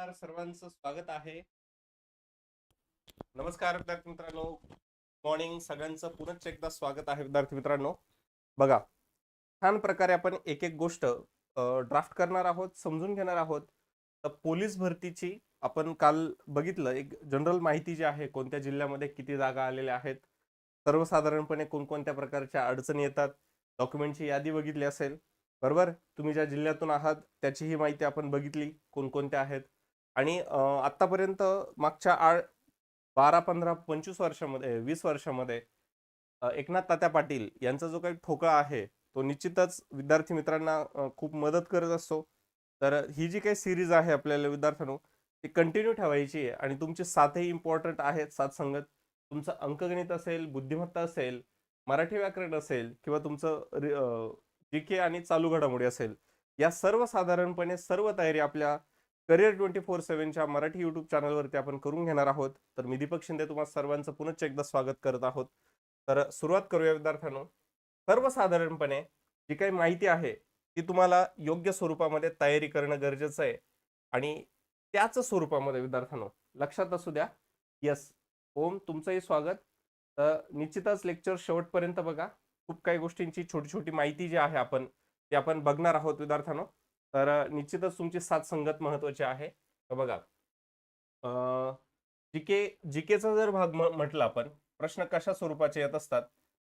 नमस्कार सर्वांचं स्वागत आहे. नमस्कार विद्यार्थी मित्रांनो. मॉर्निंग सगळ्यांचं पुनश्च एकदा स्वागत आहे विद्यार्थी मित्रांनो. बघा छान प्रकारे आपण एक एक गोष्ट ड्राफ्ट करणार आहोत समजून घेणार आहोत. तर पोलीस भरतीची आपण काल बघितलं एक जनरल माहिती जी आहे कोणत्या जिल्ह्यामध्ये किती जागा आलेल्या आहेत. सर्वसाधारणपणे कोणकोणत्या प्रकारच्या अडचणी येतात डॉक्युमेंटची यादी बघितली असेल. बरोबर? तुम्ही ज्या जिल्ह्यातून आहात त्याची ही माहिती आपण बघितली कोणकोणत्या आहेत. आणि आत्तापर्यंत मागच्या आठ बारा पंधरा पंचवीस वर्षामध्ये वीस वर्षामध्ये एकनाथ तात्या पाटील यांचा जो काही ठोकळा आहे तो निश्चितच विद्यार्थी मित्रांना खूप मदत करत असतो. तर ही जी काही सिरीज आहे आपल्याला विद्यार्थ्यांनो ती कंटिन्यू ठेवायची आहे आणि तुमचे सातही इम्पॉर्टंट आहेत सात संगत. तुमचं अंकगणित असेल बुद्धिमत्ता असेल मराठी व्याकरण असेल किंवा तुमचं रि- जी के आणि चालू घडामोडी असेल या सर्वसाधारणपणे सर्व तयारी आपल्या करिअर ट्वेंटी फोर सेव्हनच्या मराठी युट्यूब चॅनलवरती आपण करून घेणार आहोत. तर मी दीपक शिंदे तुम्हाला सर्वांचं पुनश्च एकदा स्वागत करत आहोत. तर सुरुवात करूया विद्यार्थ्यांनो. सर्वसाधारणपणे जी काही माहिती आहे ती तुम्हाला योग्य स्वरूपामध्ये तयारी करणं गरजेचं आहे. आणि त्याच स्वरूपामध्ये विद्यार्थ्यांनो लक्षात असू द्या. यस ओम तुमचंही स्वागत. तर निश्चितच लेक्चर शेवटपर्यंत बघा. खूप काही गोष्टींची छोटी छोटी माहिती जी आहे आपण ती आपण बघणार आहोत विद्यार्थ्यांनो. तर निश्चितच तुमची सात संगत महत्वाची आहे. बघा जीके जीकेचा जर भाग म्हटला म्हटलं आपण प्रश्न कशा स्वरूपाचे येत असतात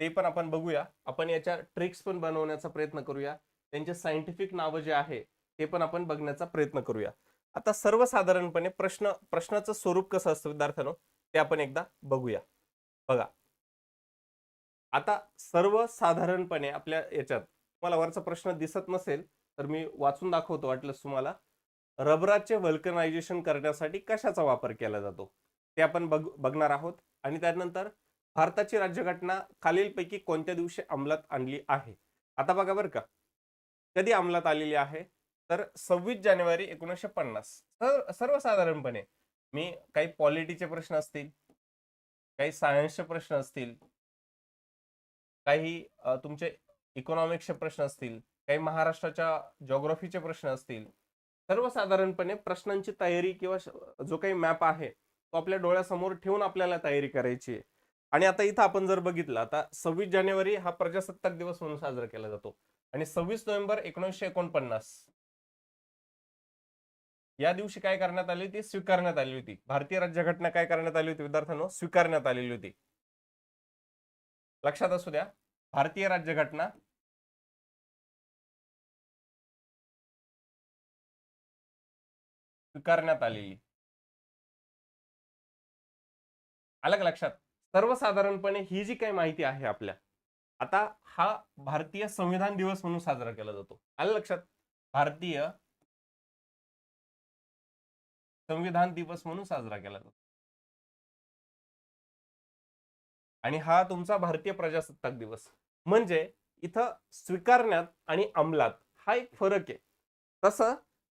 ते पण आपण बघूया. आपण याच्या ट्रिक्स पण बनवण्याचा प्रयत्न करूया. त्यांचे सायंटिफिक नावं जे आहे ते पण आपण बघण्याचा प्रयत्न करूया. आता सर्वसाधारणपणे प्रश्न प्रश्नाचं स्वरूप कसं असतं विद्यार्थ्यांनो ते आपण एकदा बघूया. बघा. आता सर्वसाधारणपणे आपल्या याच्यात तुम्हाला वरचा प्रश्न दिसत नसेल तर मी वाचून दाखवतो वाटलंच तुम्हाला. रबराचे वल्कनायझेशन करण्यासाठी कशाचा वापर केला जातो? ते आपण बघ बघणार आहोत. आणि त्यानंतर भारताची राज्यघटना खालीलपैकी कोणत्या दिवशी अंमलात आणली आहे? आता बघा बरं का. कधी अंमलात आलेली आहे? तर सव्वीस जानेवारी एकोणीसशे पन्नास. सर्वसाधारणपणे मी काही पॉलिटीचे प्रश्न असतील काही सायन्सचे प्रश्न असतील काही तुमचे इकॉनॉमिक्सचे प्रश्न असतील काही महाराष्ट्राच्या जॉग्रफीचे प्रश्न असतील सर्वसाधारणपणे प्रश्नांची तयारी किंवा जो काही मॅप आहे तो आपल्या डोळ्यासमोर ठेवून आपल्याला तयारी करायची आहे. आणि आता इथं आपण जर बघितलं आता सव्वीस जानेवारी हा प्रजासत्ताक दिवस म्हणून साजरा केला जातो. आणि सव्वीस नोव्हेंबर एकोणीसशे एकोणपन्नास. या दिवशी काय करण्यात आली होती? स्वीकारण्यात आली होती. भारतीय राज्यघटना काय करण्यात आली होती विद्यार्थ्यांनो? स्वीकारण्यात आलेली होती. लक्षात असू द्या भारतीय राज्यघटना स्वीकारण्यात आलेली. आलं लक्षात? सर्वसाधारणपणे ही जी काही माहिती आहे आपल्या आता हा भारतीय संविधान दिवस म्हणून साजरा केला जातो. आलं लक्षात? भारतीय संविधान दिवस म्हणून साजरा केला जातो. आणि हा तुमचा भारतीय प्रजासत्ताक दिवस. म्हणजे इथं स्वीकारण्यात आणि अंमलात हा एक फरक आहे. तसं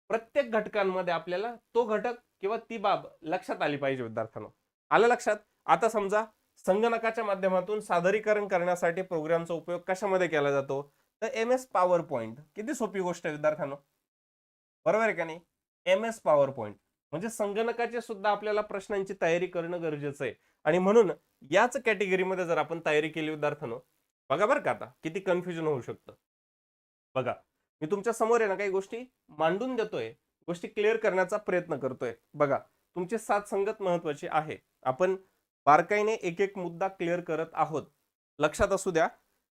प्रत्येक घटकांमध्ये आपल्याला तो घटक किंवा ती बाब लक्षात आली पाहिजे विद्यार्थ्यांना. आलं लक्षात? आता समजा संगणकाच्या माध्यमातून सादरीकरण करण्यासाठी प्रोग्रामचा उपयोग कशामध्ये केला जातो? तर एम एस पॉवर पॉईंट किती सोपी गोष्ट आहे विद्यार्थ्यांनो? बरोबर आहे का नाही? एम एस पॉवर पॉईंट म्हणजे संगणकाचे सुद्धा आपल्याला प्रश्नांची तयारी करणं गरजेचं आहे. आणि म्हणून याच कॅटेगरीमध्ये जर आपण तयारी केली विद्यार्थ्यांनो बघा बरं का आता किती कन्फ्युजन होऊ शकतं. बघा मी तुमच्यासमोर आहे ना काही गोष्टी मांडून देतोय गोष्टी क्लिअर करण्याचा प्रयत्न करतोय. बघा तुमची साथ संगत महत्वाची आहे. आपण बारकाईने एक एक मुद्दा क्लिअर करत आहोत. लक्षात असू द्या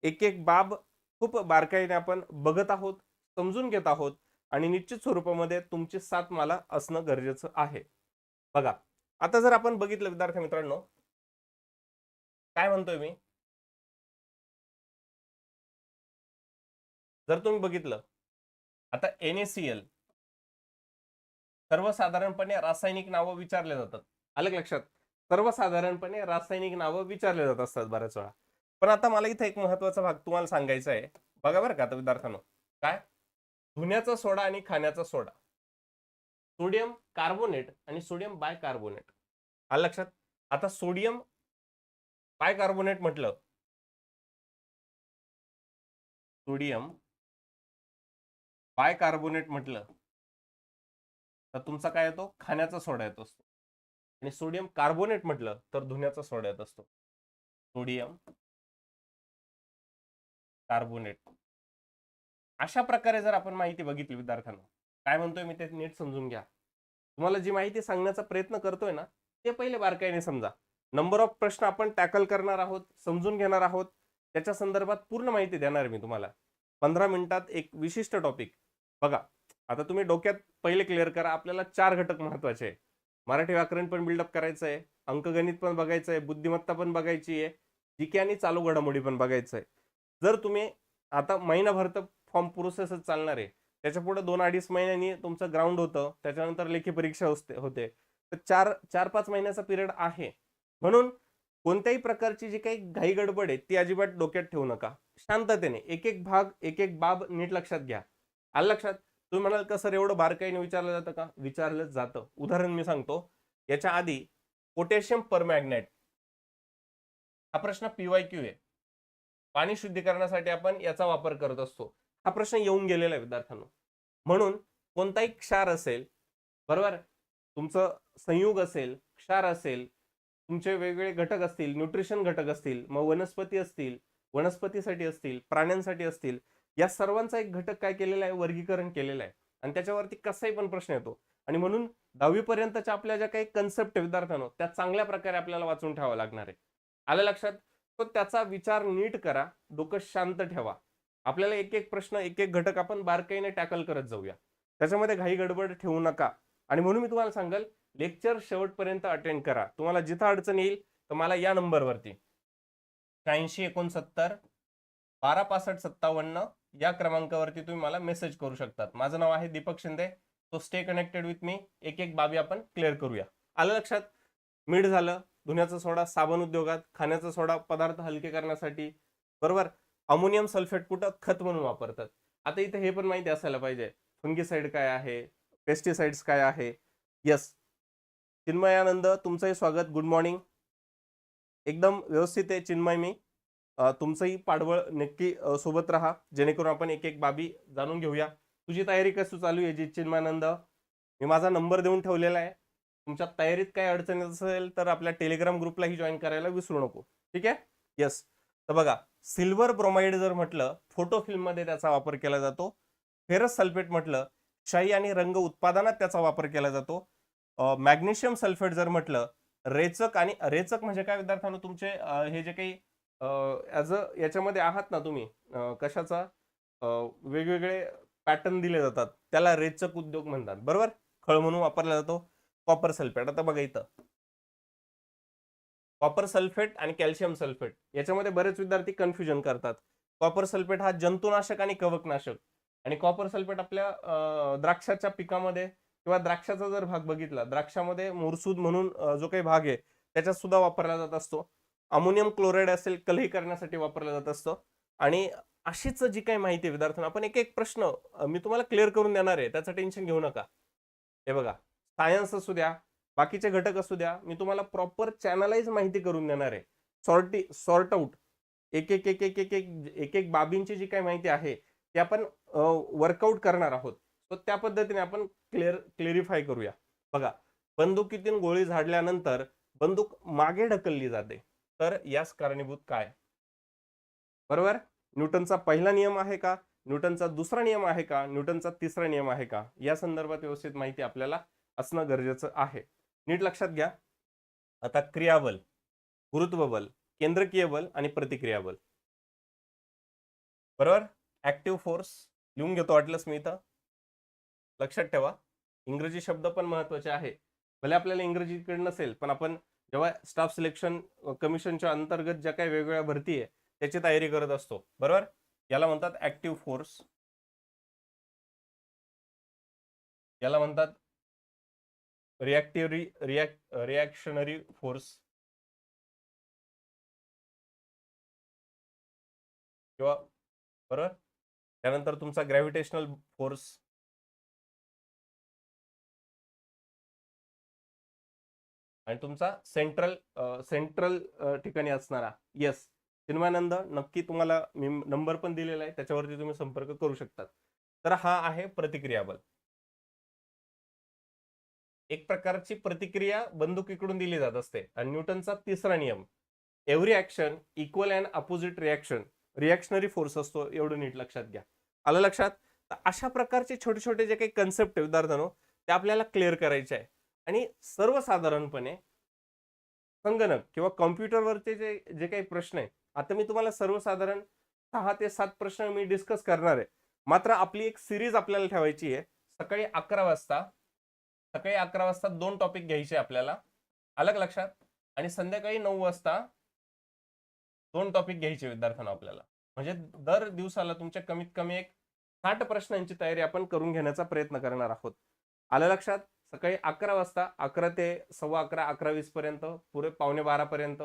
एक एक बाब खूप बारकाईने आपण बघत आहोत समजून घेत आहोत आणि निश्चित स्वरूपामध्ये तुमची साथ मला असणं गरजेचं आहे. बघा आता जर आपण बघितलं विद्यार्थी मित्रांनो काय म्हणतोय मी? जर तुम्ही बघितलं आता NaCl सर्वसाधारणपणे रासायनिक नावं विचारले जातात. आलं लक्षात? सर्वसाधारणपणे रासायनिक नावं विचारले जात असतात बऱ्याच वेळा. पण आता मला इथे एक महत्त्वाचा भाग तुम्हाला सांगायचा आहे. बघा बरं का आता विद्यार्थ्यांनो. काय? धुण्याचा सोडा आणि खाण्याचा सोडा. सोडियम कार्बोनेट आणि सोडियम बाय कार्बोनेट आलं लक्षात? आता सोडियम बाय कार्बोनेट म्हटलं. सोडियम बाय कार्बोनेट म्हटलं तर तुमचा काय येतो? खाण्याचा सोडा येत असतो. आणि सोडियम कार्बोनेट म्हटलं तर धुण्याचा सोडा येत असतो. Sodium carbonate. अशा प्रकारे जर आपण माहिती बघितली विद्यार्थ्यांना काय म्हणतोय मी ते नीट समजून घ्या. तुम्हाला जी माहिती सांगण्याचा प्रयत्न करतोय ना ते पहिले बारकाईने समजा. नंबर ऑफ प्रश्न आपण टॅकल करणार आहोत समजून घेणार आहोत. त्याच्या संदर्भात पूर्ण माहिती देणार मी तुम्हाला. पंधरा मिनिटात एक विशिष्ट टॉपिक बघा आता तुम्ही डोक्यात पहिले क्लिअर करा आपल्याला चार घटक महत्त्वाचे आहे मराठी व्याकरण पण बिल्डअप करायचं आहे अंकगणित पण बघायचं आहे बुद्धिमत्ता पण बघायची आहे जिके आणि चालू घडामोडी पण बघायचं आहे. जर तुम्ही आता महिनाभर तर फॉर्म प्रोसेसच चालणार आहे त्याच्या पुढे दोन अडीच महिन्यांनी तुमचं ग्राउंड होतं त्याच्यानंतर लेखी परीक्षा असते होते. तर चार चार पाच महिन्याचा पिरियड आहे. म्हणून कोणत्याही प्रकारची जी काही घाई गडबड आहे ती अजिबात डोक्यात ठेवू नका. शांततेने एक एक भाग एक एक बाब नीट लक्षात घ्या. आलं लक्षात? तुम्ही म्हणाल का सर एवढं बारकाईने विचारलं जातं का? विचारलं जातं. उदाहरण मी सांगतो. याच्या आधी पोटॅशियम परमॅग्नेट हा प्रश्न पीवाय क्यू आहे. पाणी शुद्धीकरणासाठी आपण याचा वापर करत असतो. हा प्रश्न येऊन गेलेला आहे विद्यार्थ्यांनो. म्हणून कोणताही क्षार असेल बरोबर? तुमचं संयुग असेल क्षार असेल तुमचे वेगवेगळे घटक असतील न्यूट्रिशन घटक असतील मग वनस्पती असतील वनस्पतीसाठी असतील प्राण्यांसाठी असतील या सर्वांचा एक घटक काय केलेला आहे? वर्गीकरण केलेलं आहे. आणि त्याच्यावरती कसाही पण प्रश्न येतो. आणि म्हणून दहावीपर्यंतच्या आपल्या ज्या काही कन्सेप्ट विद्यार्थ्यांनो त्या चांगल्या प्रकारे आपल्याला वाचून ठेवावं लागणार आहे. आलं लक्षात? तो त्याचा विचार नीट करा. डोकं शांत ठेवा. आपल्याला एक एक प्रश्न एक एक घटक आपण बारकाईने टॅकल करत जाऊया. त्याच्यामध्ये घाई गडबड ठेवू नका. आणि म्हणून मी तुम्हाला सांगेल लेक्चर शेवटपर्यंत अटेंड करा. तुम्हाला जिथं अडचण येईल तर मला या नंबरवरती शहाऐंशी एकोणसत्तर बारा पासष्ट सत्तावन्न या क्रमांकावरती तुम्ही मला मेसेज करू शकतात. माझं नाव आहे दीपक शिंदे. तो स्टे कनेक्टेड विथ मी एक एक बाबी आपण क्लिअर करूया. आलं लक्षात? मीठ झालं. धुण्याचा सोडा साबण उद्योगात खाण्याचा सोडा पदार्थ हलके करण्यासाठी. बरोबर? अमोनियम सल्फेट कुठं? खत म्हणून वापरतात. आता इथे हे पण माहिती असायला पाहिजे. फंगीसाईड काय आहे? पेस्टिसाइड्स काय आहे? यस चिन्मयानंद तुमचंही स्वागत. गुड मॉर्निंग एकदम व्यवस्थित आहे चिन्मय मी. तुमचंही पाडवळ नक्की सोबत राहा. जेणेकरून आपण एक एक बाबी जाणून घेऊया. तुझी तयारी कशी चालू आहे जी चिन्मानंद? मी माझा नंबर देऊन ठेवलेला आहे. तुमच्या तयारीत काही अडचण असेल तर आपल्या टेलिग्राम ग्रुपलाही जॉईन करायला विसरू नको. ठीक आहे? येस तर बघा सिल्वर ब्रोमाइड जर म्हटलं फोटो फिल्ममध्ये त्याचा वापर केला जातो. फेरस सल्फेट म्हटलं शाई आणि रंग उत्पादनात त्याचा वापर केला जातो. मॅग्नेशियम सल्फेट जर म्हटलं रेचक आणि रेचक म्हणजे काय विद्यार्थ्यांनो तुमचे हे जे काही ॲज अ याच्यामध्ये आहात ना तुम्ही कशाचा? वेगवेगळे पॅटर्न दिले जातात. त्याला रेचक उद्योग म्हणतात. बरोबर? खळ म्हणून वापरला जातो. कॉपर सल्फेट आता बघा इथं. कॉपर सल्फेट आणि कॅल्शियम सल्फेट याच्यामध्ये बरेच विद्यार्थी कन्फ्युजन करतात. कॉपर सल्फेट हा जंतुनाशक आणि कवकनाशक. आणि कॉपर सल्फेट आपल्या द्राक्षाच्या पिकामध्ये किंवा द्राक्षाचा जर भाग बघितला द्राक्षामध्ये मुरसूद म्हणून जो काही भाग आहे त्याच्यात सुद्धा वापरला जात असतो. अमोनियम क्लोराईड असेल कलही करण्यासाठी वापरलं जात असतं. आणि अशीच जी काही माहिती आहे विद्यार्थ्यांना आपण एक एक प्रश्न मी तुम्हाला क्लिअर करून देणार आहे त्याचं टेन्शन घेऊ नका. हे बघा सायन्स असू द्या बाकीचे घटक असू द्या मी तुम्हाला प्रॉपर चॅनलाइज माहिती करून देणार आहे. सॉर्टी सॉर्ट आउट एक एक एक एक एक एक एक बाबींची जी काही माहिती आहे ती आपण वर्कआउट करणार आहोत. तर त्या पद्धतीने आपण क्लिअर क्लिअरिफाय करूया. बघा बंदुकीतून गोळी झाडल्यानंतर बंदूक मागे ढकलली जाते. तर यास कारणीभूत काय? बरोबर? न्यूटनचा पहिला नियम आहे का? न्यूटनचा दुसरा नियम आहे का? न्यूटनचा तिसरा नियम आहे का? या संदर्भात व्यवस्थित माहिती आपल्याला असणं गरजेचं आहे. नीट लक्षात घ्या. आता क्रियाबल गुरुत्व बल केंद्रकीय बल आणि प्रतिक्रिया बल. बरोबर? ऍक्टिव्ह फोर्स लिहून घेतो वाटलंच मी इथं. लक्षात ठेवा. इंग्रजी शब्द पण महत्त्वाचे आहे. भले आपल्याला इंग्रजीकडे नसेल पण आपण जेव्हा स्टाफ सिलेक्शन कमिशनच्या अंतर्गत ज्या काही वेगवेगळ्या भरती आहे त्याची तयारी करत असतो. बरोबर? याला म्हणतात ऍक्टिव्ह फोर्स याला म्हणतात रिॲक्टिव्ह रिॲक्ट रिॲक्शनरी फोर्स किंवा बरोबर? त्यानंतर तुमचा ग्रॅव्हिटेशनल फोर्स आणि तुमचा सेंट्रल सेंट्रल ठिकाणी असणारा येस चिन्मानंद नक्की तुम्हाला मी नंबर पण दिलेला आहे. त्याच्यावरती तुम्ही संपर्क करू शकतात. तर हा आहे प्रतिक्रिया बल एक प्रकारची प्रतिक्रिया बंदुकीकडून दिली जात असते. आणि न्यूटनचा तिसरा नियम every action equal and opposite reaction reactionary force असतो एवढं नीट लक्षात घ्या. आलं लक्षात? तर अशा प्रकारचे छोटे छोटे जे काही कन्सेप्ट आहे उदाहरणार्थ ते आपल्याला क्लिअर करायचे आहे. आणि सर्वसाधारणपणे संगणक किंवा कॉम्प्युटरवरचे जे जे काही प्रश्न आहे आता मी तुम्हाला सर्वसाधारण सहा ते सात प्रश्न मी डिस्कस करणार आहे. मात्र आपली एक सिरीज आपल्याला ठेवायची आहे. सकाळी अकरा वाजता सकाळी अकरा वाजता दोन टॉपिक घ्यायचे आपल्याला. अलग लक्षात. आणि संध्याकाळी नऊ वाजता दोन टॉपिक घ्यायचे विद्यार्थ्यांना आपल्याला. म्हणजे दर दिवसाला तुमच्या कमीत कमी एक साठ प्रश्नांची तयारी आपण करून घेण्याचा प्रयत्न करणार आहोत. आलं लक्षात? सकाळी अकरा वाजता अकरा ते सव्वा अकरा अकरा वीस पर्यंत पुरे पावणे बारा पर्यंत.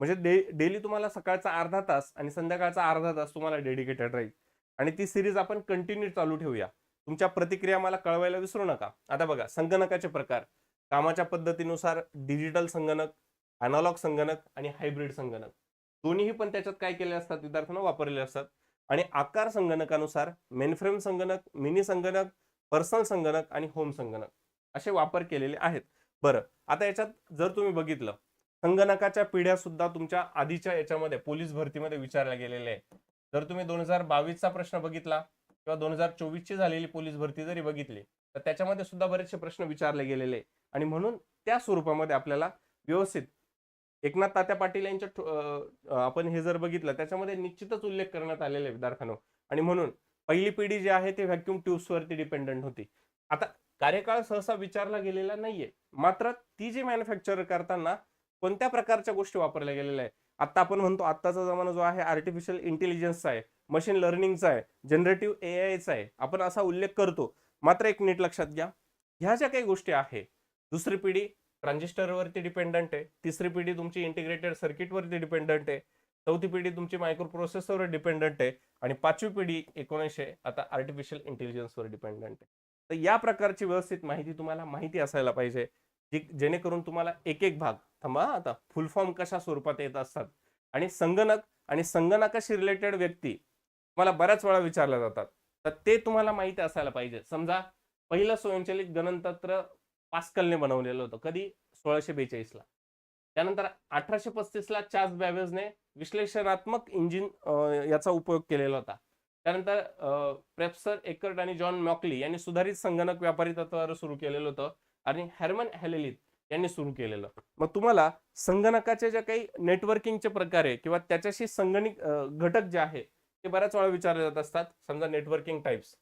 म्हणजे डे डेली तुम्हाला सकाळचा अर्धा तास आणि संध्याकाळचा अर्धा तास तुम्हाला डेडिकेटेड राहील. आणि ती सिरीज आपण कंटिन्यू चालू ठेवूया. तुमच्या प्रतिक्रिया मला कळवायला विसरू नका. आता बघा संगणकाचे प्रकार. कामाच्या पद्धतीनुसार डिजिटल संगणक अनालॉग संगणक आणि हायब्रिड संगणक. दोन्हीही पण त्याच्यात काय केले असतात? विद्यार्थ्यांना वापरलेले असतात. आणि आकार संगणकानुसार मेनफ्रेम संगणक मिनी संगणक पर्सनल संगणक आणि होम संगणक. असे वापर केलेले आहेत. बरं आता याच्यात जर तुम्ही बघितलं संगणकाच्या पिढ्या सुद्धा तुमच्या आधीच्या याच्यामध्ये पोलीस भरतीमध्ये विचारल्या गेलेल्या आहेत. जर तुम्ही दोन हजार बावीसचा प्रश्न बघितला किंवा दोन हजार चोवीसची झालेली पोलीस भरती जरी बघितली तर त्याच्यामध्ये सुद्धा बरेचसे प्रश्न विचारले गेलेले आहे. आणि म्हणून त्या स्वरूपामध्ये आपल्याला व्यवस्थित एकनाथ तात्या पाटील यांच्या ठो- आपण हे जर बघितलं त्याच्यामध्ये निश्चितच उल्लेख करण्यात आलेले आहे विद्यार्थ्यांनो. आणि म्हणून पहिली पिढी जी आहे ती व्हॅक्युम ट्यूब्सवरती डिपेंडंट होती. आता कार्यकाळ सहसा विचारला गेलेला नाहीये. मात्र ती जी मॅन्युफॅक्चर करताना कोणत्या प्रकारच्या गोष्टी वापरल्या गेलेल्या आहे आता आपण म्हणतो आत्ताचा जमाना जो आहे आर्टिफिशियल इंटेलिजन्सचा आहे मशीन लर्निंगचा आहे जनरेटिव्ह ए आयचा आहे. आपण असा उल्लेख करतो. मात्र एक नीट लक्षात घ्या. ह्या ज्या काही गोष्टी आहे दुसरी पिढी ट्रान्झिस्टरवरती डिपेंडंट आहे. तिसरी पिढी तुमची इंटिग्रेटेड सर्किटवरती डिपेंडंट आहे. चौथी पिढी तुमची मायक्रो प्रोसेसरवर डिपेंडंट आहे. आणि पाचवी पिढी एकोणीसशे आता आर्टिफिशियल इंटेलिजन्सवर डिपेंडंट आहे. तर या प्रकारची व्यवस्थित माहिती तुम्हाला माहिती असायला पाहिजे जी जेणेकरून तुम्हाला एक एक भाग थांबा आता फुल फॉर्म कशा स्वरूपात येत असतात आणि संगणक आणि संगणकाशी रिलेटेड व्यक्ती तुम्हाला बऱ्याच वेळा विचारल्या जातात. तर ते तुम्हाला माहिती असायला पाहिजे. समजा पहिलं स्वयंचलित गणनतंत्र पास्कलने बनवलेलं होतं कधी? सोळाशे बेचाळीसला. त्यानंतर अठराशे पस्तीसला चार्ल्स बॅवेजने विश्लेषणात्मक इंजिन याचा उपयोग केलेला होता. त्यानंतर प्रेप्सर एकर्ट आणि जॉन मॉकली यांनी सुधारित संगणक व्यापारी तत्वावर सुरू केलेलं होतं आणि हॅरमन हॅलेलित यांनी सुरू केलेलं. मग तुम्हाला संगणकाचे जे काही नेटवर्किंगचे प्रकार आहे किंवा त्याच्याशी संगणिक घटक जे आहे ते बऱ्याच वेळा विचारले जात असतात. समजा networking types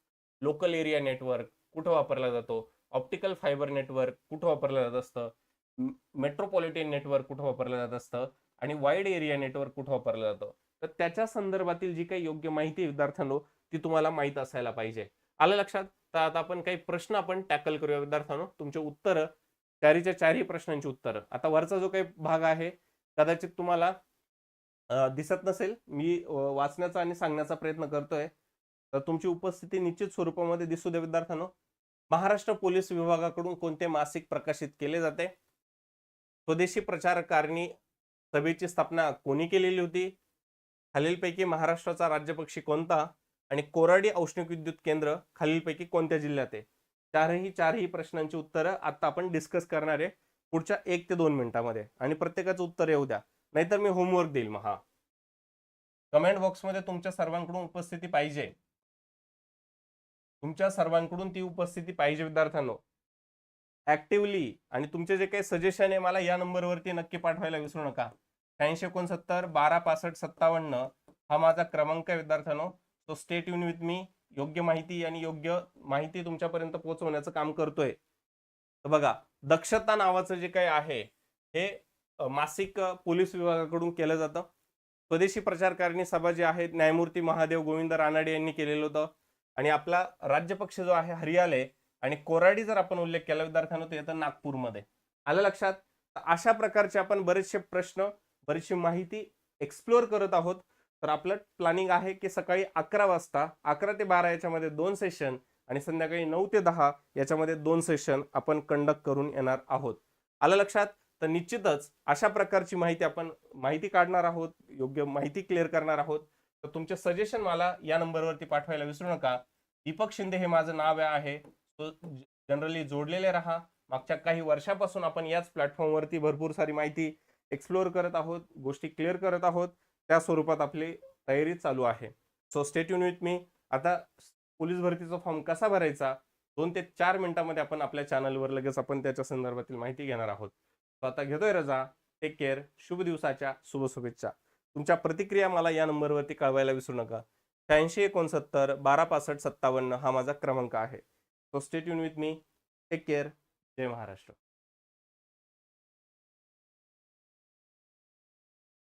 local area network कुठं वापरला जातो? ऑप्टिकल फायबर नेटवर्क कुठं वापरलं जात असतं? मेट्रोपॉलिटन नेटवर्क कुठं वापरलं जात असतं? आणि वाईड एरिया नेटवर्क कुठं वापरलं जातं? तर त्याच्या संदर्भातील जी काही योग्य माहिती विद्यार्थ्यांनो ती तुम्हाला माहीत असायला पाहिजे. आलं लक्षात? तर आता आपण काही प्रश्न आपण टॅकल करूया विद्यार्थ्यांनो. तुमचे उत्तरं चारीच्या चारही प्रश्नांची उत्तरं. आता वरचा जो काही भाग आहे कदाचित तुम्हाला दिसत नसेल. मी वाचण्याचा आणि सांगण्याचा प्रयत्न करतोय. तर तुमची उपस्थिती निश्चित स्वरूपामध्ये दिसू दे विद्यार्थ्यांनो. महाराष्ट्र पोलीस विभागाकडून कोणते मासिक प्रकाशित केले जाते? स्वदेशी प्रचारकारणी सभेची स्थापना कोणी केलेली होती? खालीलपैकी महाराष्ट्राचा राज्यपक्षी कोणता आणि कोराडी औष्णिक विद्युत केंद्र खालीलपैकी कोणत्या जिल्ह्यात आहे? चारही चारही प्रश्नांची उत्तरं आता आपण डिस्कस करणार आहे पुढच्या एक ते दोन मिनिटामध्ये. आणि प्रत्येकाचं उत्तर येऊ द्या. नाहीतर मी होमवर्क देईल मग हा कमेंट बॉक्समध्ये तुमच्या सर्वांकडून उपस्थिती पाहिजे. तुमच्या सर्वांकडून ती उपस्थिती पाहिजे विद्यार्थ्यांनो. ऍक्टिव्हली आणि तुमचे जे काही सजेशन आहे मला या नंबरवरती नक्की पाठवायला विसरू नका. शहाऐंशी एकोणसत्तर बारा पासष्ट सत्तावन्न हा माझा क्रमांक आहे विद्यार्थ्यांनो. तो स्टेट युन विथ मी योग्य माहिती आणि योग्य माहिती तुमच्यापर्यंत पोहोचवण्याचं काम करतोय. तर बघा दक्षता नावाचं जे काही आहे हे मासिक पोलीस विभागाकडून केलं जातं. स्वदेशी प्रचारकारिणी सभा जी आहे न्यायमूर्ती महादेव गोविंद रानाडे यांनी केलेलं होतं. आणि आपला राज्यपक्ष जो आहे हरियाले आणि कोराडी जर आपण उल्लेख केला विद्यार्थ्यांनो ते येतं नागपूरमध्ये. आलं लक्षात? अशा प्रकारचे आपण बरेचसे प्रश्न बरीचशी माहिती एक्सप्लोअर करत आहोत. तर आपलं प्लॅनिंग आहे की सकाळी अकरा वाजता अकरा ते बारा याच्यामध्ये दोन सेशन आणि संध्याकाळी नऊ ते दहा याच्यामध्ये दोन सेशन आपण कंडक्ट करून येणार आहोत. आलं लक्षात? तर निश्चितच अशा प्रकारची माहिती आपण माहिती काढणार आहोत योग्य माहिती क्लिअर करणार आहोत. तर तुमचे सजेशन मला या नंबरवरती पाठवायला विसरू नका. दीपक शिंदे हे माझं नाव आहे. तो जनरली जोडलेले राहा. मागच्या काही वर्षापासून आपण याच प्लॅटफॉर्मवरती भरपूर सारी माहिती एक्सप्लोअर करत आहोत गोष्टी क्लिअर करत आहोत त्या स्वरूपात आपली तयारी चालू आहे. सो स्टेट युन विथ मी आता पोलीस भरतीचा फॉर्म कसा भरायचा? दोन ते चार मिनिटांमध्ये आपण आपल्या चॅनलवर लगेच आपण त्याच्या संदर्भातील माहिती घेणार आहोत. सो आता घेतोय रजा. टेक केअर शुभ दिवसाच्या. शुभ शुभेच्छा. तुमच्या प्रतिक्रिया मला या नंबरवरती कळवायला विसरू नका. शहाऐंशी एकोणसत्तर बारा पासष्ट सत्तावन्न हा माझा क्रमांक आहे. सो स्टेट युन विथ मी टेक केअर जय महाराष्ट्र.